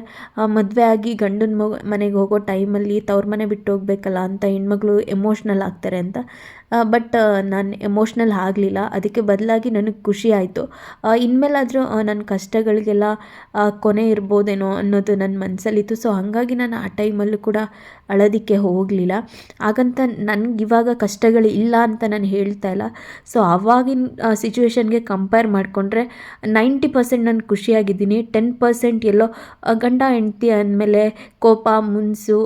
ಮದುವೆ ಆಗಿ ಗಂಡನ ಮನೆಗೆ ಹೋಗೋ ಟೈಮಲ್ಲಿ ತವ್ರ ಮನೆ ಬಿಟ್ಟು ಹೋಗ್ಬೇಕಲ್ಲ ಅಂತ ಹೆಣ್ಮಗಳು ಎಮೋಷ್ನಲ್ ಆಗ್ತಾರೆ ಅಂತ. ಬಟ್ ನಾನು ಎಮೋಷ್ನಲ್ ಆಗಲಿಲ್ಲ. ಅದಕ್ಕೆ ಬದಲಾಗಿ ನನಗೆ ಖುಷಿ ಆಯಿತು. ಇನ್ಮೇಲಾದರೂ ನನ್ನ ಕಷ್ಟಗಳಿಗೆಲ್ಲ ಕೊನೆ ಇರ್ಬೋದೇನೋ ಅನ್ನೋದು ನನ್ನ ಮನಸ್ಸಲ್ಲಿತ್ತು ಸೊ ಹಾಗಾಗಿ ನಾನು ಆ ಟೈಮಲ್ಲೂ ಕೂಡ ಅಳೋದಕ್ಕೆ ಹೋಗಲಿಲ್ಲ. ಹಾಗಂತ ನನಗೆ ಇವಾಗ ಕಷ್ಟಗಳು ಇಲ್ಲ ಅಂತ ನಾನು ಹೇಳ್ತಾ ಇಲ್ಲ. ಸೊ ಆವಾಗಿನ ಸಿಚುವೇಶನ್ಗೆ ಕಂಪೇರ್ ಮಾಡಿಕೊಂಡ್ರೆ ನೈಂಟಿ ಪರ್ಸೆಂಟ್ ನಾನು ಖುಷಿಯಾಗಿದ್ದೀನಿ. ಟೆನ್ ಪರ್ಸೆಂಟ್ ಎಲ್ಲೋ ಗಂಡ, ಹೆಂಡ್ತಿ ಅಂದಮೇಲೆ ಕೋಪ, ಮುನ್ಸು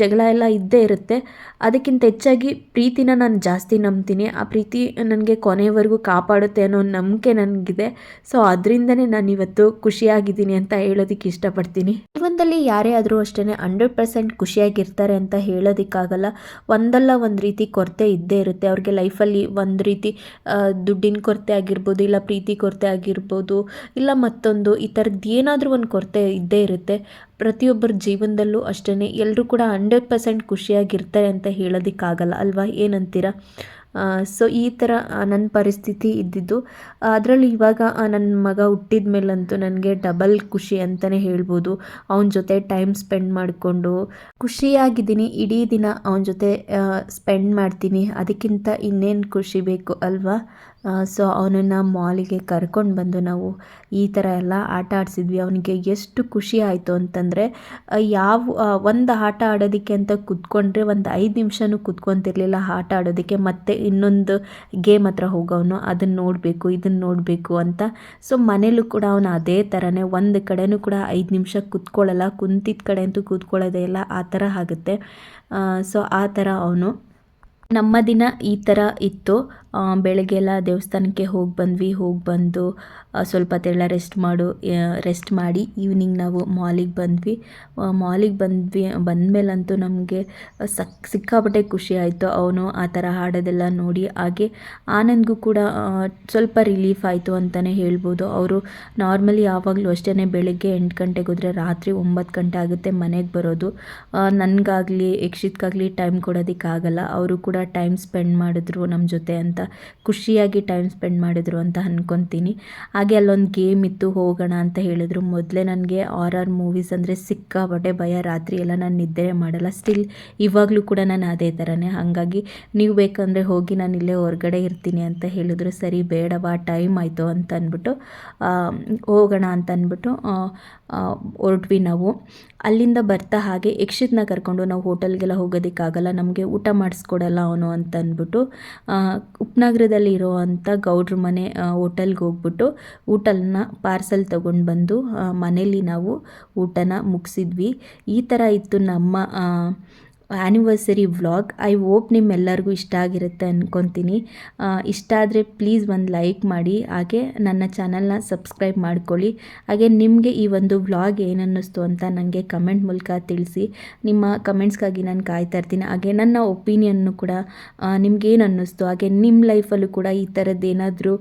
ಜಗಳ ಎಲ್ಲ ಇದ್ದೇ ಇರುತ್ತೆ. ಅದಕ್ಕಿಂತ ಹೆಚ್ಚಾಗಿ ಪ್ರೀತಿನ ನಾನು ಜಾಸ್ತಿ ನಂಬ್ತೀನಿ. ಆ ಪ್ರೀತಿ ನನಗೆ ಕೊನೆವರೆಗೂ ಕಾಪಾಡುತ್ತೆ ಅನ್ನೋ ನಂಬಿಕೆ ನನಗಿದೆ. ಸೊ ಅದರಿಂದನೇ ನಾನು ಇವತ್ತು ಖುಷಿಯಾಗಿದ್ದೀನಿ ಅಂತ ಹೇಳೋದಕ್ಕೆ ಇಷ್ಟಪಡ್ತೀನಿ. ಜೀವನದಲ್ಲಿ ಯಾರೇ ಆದರೂ ಅಷ್ಟೇ ಹಂಡ್ರೆಡ್ ಪರ್ಸೆಂಟ್ ಖುಷಿಯಾಗಿರ್ತಾರೆ ಅಂತ ಹೇಳೋದಕ್ಕಾಗಲ್ಲ. ಒಂದಲ್ಲ ಒಂದು ರೀತಿ ಕೊರತೆ ಇದ್ದೇ ಇರುತ್ತೆ. ಅವ್ರಿಗೆ ಲೈಫಲ್ಲಿ ಒಂದು ರೀತಿ ದುಡ್ಡಿನ ಕೊರತೆ ಆಗಿರ್ಬೋದು, ಇಲ್ಲ ಪ್ರೀತಿ ಕೊರತೆ ಆಗಿರ್ಬೋದು, ಇಲ್ಲ ಮತ್ತೊಂದು ಈ ಥರದ್ದು ಏನಾದರೂ ಒಂದು ಕೊರತೆ ಇದ್ದೇ ಇರುತ್ತೆ. ಪ್ರತಿಯೊಬ್ಬರ ಜೀವನದಲ್ಲೂ ಅಷ್ಟೇ ಎಲ್ಲರೂ ಕೂಡ ಹಂಡ್ರೆಡ್ ಪರ್ಸೆಂಟ್ ಖುಷಿಯಾಗಿರ್ತಾರೆ ಅಂತ ಹೇಳೋದಕ್ಕಾಗಲ್ಲ ಅಲ್ವಾ? ಏನಂತೀರಾ? ಸೊ ಈ ಥರ ನನ್ನ ಪರಿಸ್ಥಿತಿ ಇದ್ದಿದ್ದು. ಅದರಲ್ಲಿ ಇವಾಗ ನನ್ನ ಮಗ ಹುಟ್ಟಿದ ಮೇಲಂತೂ ನನಗೆ ಡಬಲ್ ಖುಷಿ ಅಂತಲೇ ಹೇಳ್ಬೋದು. ಅವನ ಜೊತೆ ಟೈಮ್ ಸ್ಪೆಂಡ್ ಮಾಡಿಕೊಂಡು ಖುಷಿಯಾಗಿದ್ದೀನಿ. ಇಡೀ ದಿನ ಅವನ ಜೊತೆ ಸ್ಪೆಂಡ್ ಮಾಡ್ತೀನಿ. ಅದಕ್ಕಿಂತ ಇನ್ನೇನು ಖುಷಿ ಬೇಕು ಅಲ್ವಾ? ಸೊ ಅವನನ್ನು ಮಾಲಿಗೆ ಕರ್ಕೊಂಡು ಬಂದು ನಾವು ಈ ಥರ ಎಲ್ಲ ಆಟ ಆಡಿಸಿದ್ವಿ. ಅವನಿಗೆ ಎಷ್ಟು ಖುಷಿ ಆಯಿತು ಅಂತಂದರೆ ಯಾವ ಒಂದು ಆಟ ಆಡೋದಕ್ಕೆ ಅಂತ ಕೂತ್ಕೊಂಡ್ರೆ ಒಂದು ಐದು ನಿಮಿಷನೂ ಕೂತ್ಕೊತಿರ್ಲಿಲ್ಲ ಆಟ ಆಡೋದಕ್ಕೆ. ಮತ್ತೆ ಇನ್ನೊಂದು ಗೇಮ್ ಹತ್ರ ಹೋಗೋನು ಅದನ್ನು ನೋಡಬೇಕು ಇದನ್ನು ನೋಡಬೇಕು ಅಂತ. ಸೊ ಮನೇಲೂ ಕೂಡ ಅವನು ಅದೇ ಥರನೇ ಒಂದು ಕಡೆನೂ ಕೂಡ ಐದು ನಿಮಿಷ ಕೂತ್ಕೊಳ್ಳಲ್ಲ ಕುಂತಿದ್ದ ಕಡೆ ಅಂತೂ ಕೂತ್ಕೊಳ್ಳೋದೇ ಇಲ್ಲ, ಆ ಥರ ಆಗುತ್ತೆ. ಸೊ ಆ ಥರ ಅವನು. ನಮ್ಮ ದಿನ ಈ ಥರ ಇತ್ತು. ಬೆಳಗ್ಗೆಲ್ಲ ದೇವಸ್ಥಾನಕ್ಕೆ ಹೋಗಿ ಬಂದ್ವಿ ಹೋಗಿ ಬಂದು ಸ್ವಲ್ಪ ಹೊತ್ತೆಲ್ಲ ರೆಸ್ಟ್ ಮಾಡು ರೆಸ್ಟ್ ಮಾಡಿ ಈವ್ನಿಂಗ್ ನಾವು ಮಾಲಿಗೆ ಬಂದ್ವಿ. ಮಾಲಿಗೆ ಬಂದ್ವಿ, ಬಂದಮೇಲಂತೂ ನಮಗೆ ಸಕ್, ಸಿಕ್ಕಾಪಟ್ಟೆ ಖುಷಿ ಆಯಿತು. ಅವನು ಆ ಥರ ಹಾಡೋದೆಲ್ಲ ನೋಡಿ ಹಾಗೆ ಆನಂದ್ಗೂ ಕೂಡ ಸ್ವಲ್ಪ ರಿಲೀಫ್ ಆಯಿತು ಅಂತಲೇ ಹೇಳ್ಬೋದು. ಅವರು ನಾರ್ಮಲಿ ಯಾವಾಗಲೂ ಅಷ್ಟೇ ಬೆಳಗ್ಗೆ ಎಂಟು ಗಂಟೆಗೆ ಹೋದರೆ ರಾತ್ರಿ ಒಂಬತ್ತು ಗಂಟೆ ಆಗುತ್ತೆ ಮನೆಗೆ ಬರೋದು. ನನಗಾಗಲಿ ಯಕ್ಷಿತ್ಗಾಗಲಿ ಟೈಮ್ ಕೊಡೋದಕ್ಕಾಗಲ್ಲ ಅವರು ಕೂಡ ಟೈಮ್ ಸ್ಪೆಂಡ್ ಮಾಡಿದ್ರು ನಮ್ಮ ಜೊತೆ ಅಂತ, ಖುಷಿಯಾಗಿ ಟೈಮ್ ಸ್ಪೆಂಡ್ ಮಾಡಿದ್ರು ಅಂತ ಅನ್ಕೊತೀನಿ. ಹಾಗೆ ಅಲ್ಲೊಂದು ಗೇಮ್ ಇತ್ತು, ಹೋಗೋಣ ಅಂತ ಹೇಳಿದ್ರು. ಮೊದಲೇ ನನಗೆ ಆರ್ ಆರ್ ಮೂವೀಸ್ ಅಂದರೆ ಸಿಕ್ಕಾಪಟ್ಟೆ ಭಯ. ರಾತ್ರಿ ಎಲ್ಲ ನಾನು ನಿದ್ದೆ ಮಾಡಲ್ಲ. ಸ್ಟಿಲ್ ಇವಾಗಲೂ ಕೂಡ ನಾನು ಅದೇ ಥರನೇ ಹಾಗಾಗಿ ನೀವು ಬೇಕಂದರೆ ಹೋಗಿ ನಾನು ಇಲ್ಲೇ ಹೊರಗಡೆ ಇರ್ತೀನಿ ಅಂತ ಹೇಳಿದ್ರು. ಸರಿ, ಬೇಡವಾ, ಟೈಮ್ ಆಯಿತು ಅಂತ ಅಂದ್ಬಿಟ್ಟು ಹೋಗೋಣ ಅಂತ ಅಂದ್ಬಿಟ್ಟು ಹೊರಟ್ವಿ ನಾವು. ಅಲ್ಲಿಂದ ಬರ್ತಾ ಹಾಗೆ ಯಕ್ಷಿತ್ನ ಕರ್ಕೊಂಡು ನಾವು ಹೋಟೆಲ್ಗೆಲ್ಲ ಹೋಗೋದಕ್ಕಾಗಲ್ಲ, ನಮಗೆ ಊಟ ಮಾಡಿಸ್ಕೊಡಲ್ಲ ಅವನು ಅಂತ ಅಂದ್ಬಿಟ್ಟು ಉಪನಗರದಲ್ಲಿ ಇರೋವಂಥ ಗೌಡ್ರ ಮನೆ ಹೋಟೆಲ್ಗೆ ಹೋಗ್ಬಿಟ್ಟು ಊಟನ ಪಾರ್ಸೆಲ್ ತೊಗೊಂಡು ಬಂದು ಮನೇಲಿ ನಾವು ಊಟನ ಮುಗಿಸಿದ್ವಿ. ಈ ಥರ ಇತ್ತು ನಮ್ಮ ಆ್ಯನಿವರ್ಸರಿ ವ್ಲಾಗ್ ಐ ಹೋಪ್ ನಿಮ್ಮೆಲ್ಲರಿಗೂ ಇಷ್ಟ ಆಗಿರುತ್ತೆ ಅಂದ್ಕೊತೀನಿ ಇಷ್ಟ ಆದರೆ ಪ್ಲೀಸ್ ಒಂದು ಲೈಕ್ ಮಾಡಿ, ಹಾಗೆ ನನ್ನ ಚಾನಲ್ನ ಸಬ್ಸ್ಕ್ರೈಬ್ ಮಾಡ್ಕೊಳ್ಳಿ. ಹಾಗೆ ನಿಮಗೆ ಈ ಒಂದು ವ್ಲಾಗ್ ಏನನ್ನಿಸ್ತು ಅಂತ ನನಗೆ ಕಮೆಂಟ್ ಮೂಲಕ ತಿಳಿಸಿ. ನಿಮ್ಮ ಕಮೆಂಟ್ಸ್ಗಾಗಿ ನಾನು ಕಾಯ್ತಾ ಇರ್ತೀನಿ. ಹಾಗೆ ನನ್ನ ಒಪಿನಿಯನ್ನು ಕೂಡ ನಿಮ್ಗೇನು ಅನ್ನಿಸ್ತು? ಹಾಗೆ ನಿಮ್ಮ ಲೈಫಲ್ಲೂ ಕೂಡ ಈ ಥರದ್ದು ಏನಾದರೂ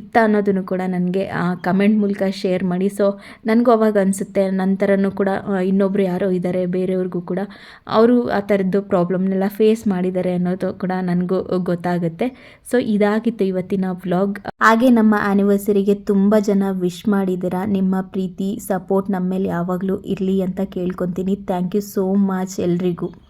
ಇತ್ತ ಅನ್ನೋದನ್ನು ಕೂಡ ನನಗೆ ಕಮೆಂಟ್ ಮೂಲಕ ಶೇರ್ ಮಾಡಿ. ಸೊ ನನಗೂ ಅವಾಗ ಅನಿಸುತ್ತೆ, ನಂತರನೂ ಕೂಡ ಇನ್ನೊಬ್ಬರು ಯಾರೋ ಇದ್ದಾರೆ ಬೇರೆಯವ್ರಿಗೂ ಕೂಡ, ಅವರು ಆ ಥರದ್ದು ಪ್ರಾಬ್ಲಮ್ನೆಲ್ಲ ಫೇಸ್ ಮಾಡಿದ್ದಾರೆ ಅನ್ನೋದು ಕೂಡ ನನಗೂ ಗೊತ್ತಾಗುತ್ತೆ. ಸೊ, ಇದಾಗಿತ್ತು ಇವತ್ತಿನ ವ್ಲಾಗ್. ಹಾಗೆ ನಮ್ಮ ಆ್ಯನಿವರ್ಸರಿಗೆ ತುಂಬ ಜನ ವಿಶ್ ಮಾಡಿದ್ದೀರಾ? ನಿಮ್ಮ ಪ್ರೀತಿ, ಸಪೋರ್ಟ್ ನಮ್ಮ ಮೇಲೆ ಯಾವಾಗಲೂ ಇರಲಿ ಅಂತ ಕೇಳ್ಕೊತೀನಿ. ಥ್ಯಾಂಕ್ ಯು ಸೋ ಮಚ್ ಎಲ್ರಿಗೂ.